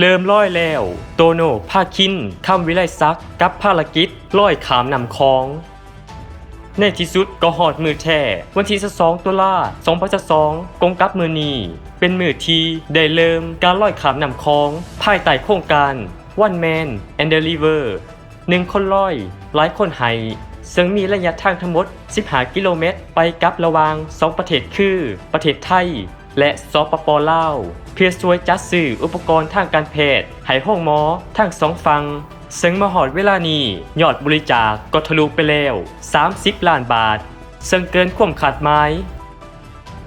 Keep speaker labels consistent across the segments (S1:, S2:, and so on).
S1: เริ่มร้อยแล้ว โตโนภาคินคำวิไลซักกับภารกิจร้อยขามนำคอง ในที่สุดก็หอดมือแท้วันที่2ตุลา2022กงกับมือนีเป็นมือที่ได้เริ่มการลอยขามนำคอง ภายใต้โครงการ One Man and the River หนึ่งคนลอย หลายคนไห้ซึ่งมีระยะทางทั้งหมด 15 กิโลเมตร ไปกับระวาง 2 ประเทศคือ ประเทศไทย และสปปลาว เพื่อช่วยจัดซื้ออุปกรณ์ทางการแพทย์ให้ห้องหมอทั้งสองฝั่งซึ่งมาหอดเวลานี้ยอดบริจาคก็ทะลุไปแล้ว 30 ล้านบาท ซึ่งเกินความคาดหมาย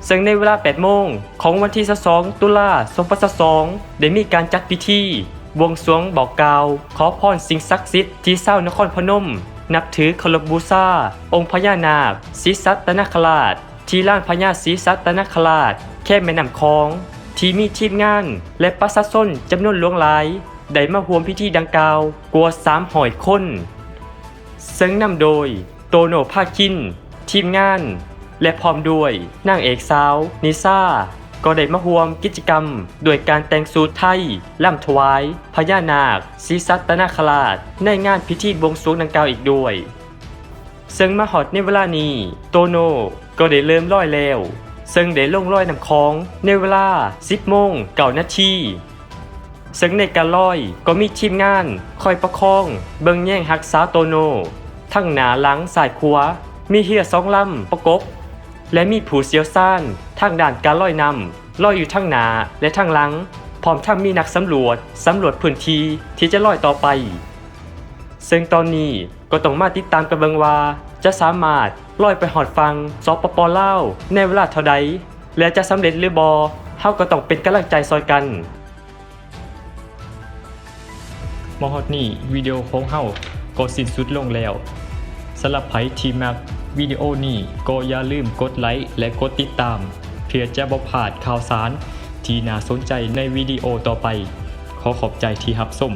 S1: ซึ่งในเวลา 8 โมงของวันที่22ตุลา2022ได้มีการจัดพิธีบวงสรวงบอกกล่าว ขอพรสิ่งศักดิ์สิทธิ์ที่เศร้านครพนม นับถือเคารพบูชาองค์พญานาคศรีสัตนคราช ที่ล้านพญาศรีสัตนคราช แค่แม่น้ำคลอง ที่มีทีมงาน และประชาชนจำนวนหลวงหลายได้มาร่วมพิธีดังกล่าวกว่า300คนซึ่งนำโดยโตโนภาคิน ทีมงาน และพร้อมด้วยนางเอกสาว นิซ่า ก็ได้มาร่วมกิจกรรมโดยการแต่งสูทไทยล่ำถวาย พญานาคศีสัตนาคราช ในงานพิธีบวงสรวงดังกล่าวอีกด้วย ซึ่งมาฮอดในเวลานี้ โตโนก็ได้เริ่มลอยแล้ว ซึ่งได้ลงลอยน้ำคองในเวลา 10โมงเก่านาทีซึ่งในการลอยก็มีทีมงานคอยประคอง เบิงแย่งหักษาโตโน ทั้งหนาหลังสายขวามีเฮียสองลำประกบ และมีผู้เสียวซ่านทางด่านการลอยนำลอยอยู่ทั้งหนาและทั้งหลัง พร้อมทั้งมีนักสำรวจสำรวจพื้นที่ที่จะลอยต่อไป ซึ่งตอนนี้ก็ต้องมาติดตามกันเบิงว่า จะสามารถลอยไปหอดฟังสปปลาในเวลาเท่าใด และจะสำเร็จหรือบอเฮาก็ต้องเป็นกำลังใจซอยกันมฮอดนี่วิดีโอของเฮาก็สิ้นสุดลงแล้วสำหรับไผที่มักวิดีโอนี้ก็อย่าลืมกดไลค์และกดติดตาม เพื่อจะบ่พลาดข่าวสาร ที่น่าสนใจในวิดีโอต่อไป ขอขอบใจที่รับชม